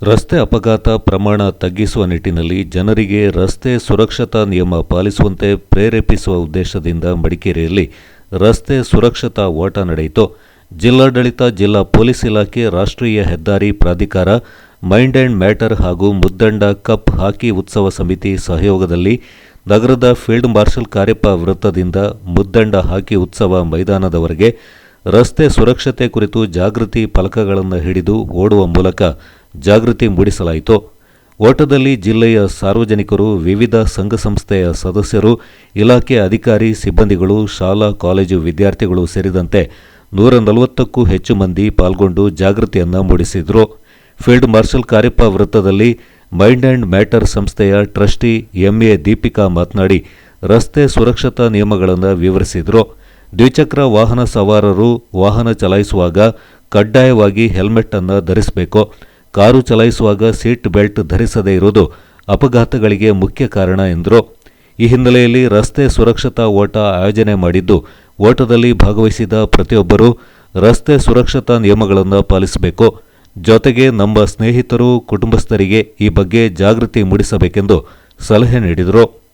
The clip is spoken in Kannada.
ರಸ್ತೆ ಅಪಘಾತ ಪ್ರಮಾಣ ತಗ್ಗಿಸುವ ನಿಟ್ಟಿನಲ್ಲಿ ಜನರಿಗೆ ರಸ್ತೆ ಸುರಕ್ಷತಾ ನಿಯಮ ಪಾಲಿಸುವಂತೆ ಪ್ರೇರೇಪಿಸುವ ಉದ್ದೇಶದಿಂದ ಮಡಿಕೇರಿಯಲ್ಲಿ ರಸ್ತೆ ಸುರಕ್ಷತಾ ಓಟ ನಡೆಯಿತು. ಜಿಲ್ಲಾಡಳಿತ, ಜಿಲ್ಲಾ ಪೊಲೀಸ್ ಇಲಾಖೆ, ರಾಷ್ಟ್ರೀಯ ಹೆದ್ದಾರಿ ಪ್ರಾಧಿಕಾರ, ಮೈಂಡ್ ಆ್ಯಂಡ್ ಮ್ಯಾಟರ್ ಹಾಗೂ ಮುದ್ದಂಡ ಕಪ್ ಹಾಕಿ ಉತ್ಸವ ಸಮಿತಿ ಸಹಯೋಗದಲ್ಲಿ ನಗರದ ಫೀಲ್ಡ್ ಮಾರ್ಷಲ್ ಕಾರ್ಯಪ್ಪ ವೃತ್ತದಿಂದ ಮುದ್ದಂಡ ಹಾಕಿ ಉತ್ಸವ ಮೈದಾನದವರೆಗೆ ರಸ್ತೆ ಸುರಕ್ಷತೆ ಕುರಿತು ಜಾಗೃತಿ ಫಲಕಗಳನ್ನು ಹಿಡಿದು ಓಡುವ ಮೂಲಕ ಜಾಗೃತಿ ಮೂಡಿಸಲಾಯಿತು. ಓಟದಲ್ಲಿ ಜಿಲ್ಲೆಯ ಸಾರ್ವಜನಿಕರು, ವಿವಿಧ ಸಂಘ ಸಂಸ್ಥೆಯ ಸದಸ್ಯರು, ಇಲಾಖೆ ಅಧಿಕಾರಿ, ಸಿಬ್ಬಂದಿಗಳು, ಶಾಲಾ, ಕಾಲೇಜು ವಿದ್ಯಾರ್ಥಿಗಳು ಸೇರಿದಂತೆ ನೂರ ನಲವತ್ತಕ್ಕೂ ಹೆಚ್ಚು ಮಂದಿ ಪಾಲ್ಗೊಂಡು ಜಾಗೃತಿಯನ್ನು ಮೂಡಿಸಿದರು. ಫೀಲ್ಡ್ ಮಾರ್ಷಲ್ ಕಾರ್ಯಪ್ಪ ವೃತ್ತದಲ್ಲಿ ಮೈಂಡ್ ಆ್ಯಂಡ್ ಮ್ಯಾಟರ್ ಸಂಸ್ಥೆಯ ಟ್ರಸ್ಟಿ ಎಂಎ ದೀಪಿಕಾ ಮಾತನಾಡಿ, ರಸ್ತೆ ಸುರಕ್ಷತಾ ನಿಯಮಗಳನ್ನು ವಿವರಿಸಿದರು. ದ್ವಿಚಕ್ರ ವಾಹನ ಸವಾರರು ವಾಹನ ಚಲಾಯಿಸುವಾಗ ಕಡ್ಡಾಯವಾಗಿ ಹೆಲ್ಮೆಟ್ ಅನ್ನು ಧರಿಸಬೇಕು. ಕಾರು ಚಲಾಯಿಸುವಾಗ ಸೀಟ್ ಬೆಲ್ಟ್ ಧರಿಸದೇ ಇರುವುದು ಅಪಘಾತಗಳಿಗೆ ಮುಖ್ಯ ಕಾರಣ ಎಂದರು. ಈ ಹಿನ್ನೆಲೆಯಲ್ಲಿ ರಸ್ತೆ ಸುರಕ್ಷತಾ ಓಟ ಆಯೋಜನೆ ಮಾಡಿದ್ದು, ಓಟದಲ್ಲಿ ಭಾಗವಹಿಸಿದ ಪ್ರತಿಯೊಬ್ಬರೂ ರಸ್ತೆ ಸುರಕ್ಷತಾ ನಿಯಮಗಳನ್ನು ಪಾಲಿಸಬೇಕು. ಜೊತೆಗೆ ನಮ್ಮ ಸ್ನೇಹಿತರು, ಕುಟುಂಬಸ್ಥರಿಗೆ ಈ ಬಗ್ಗೆ ಜಾಗೃತಿ ಮೂಡಿಸಬೇಕೆಂದು ಸಲಹೆ ನೀಡಿದರು.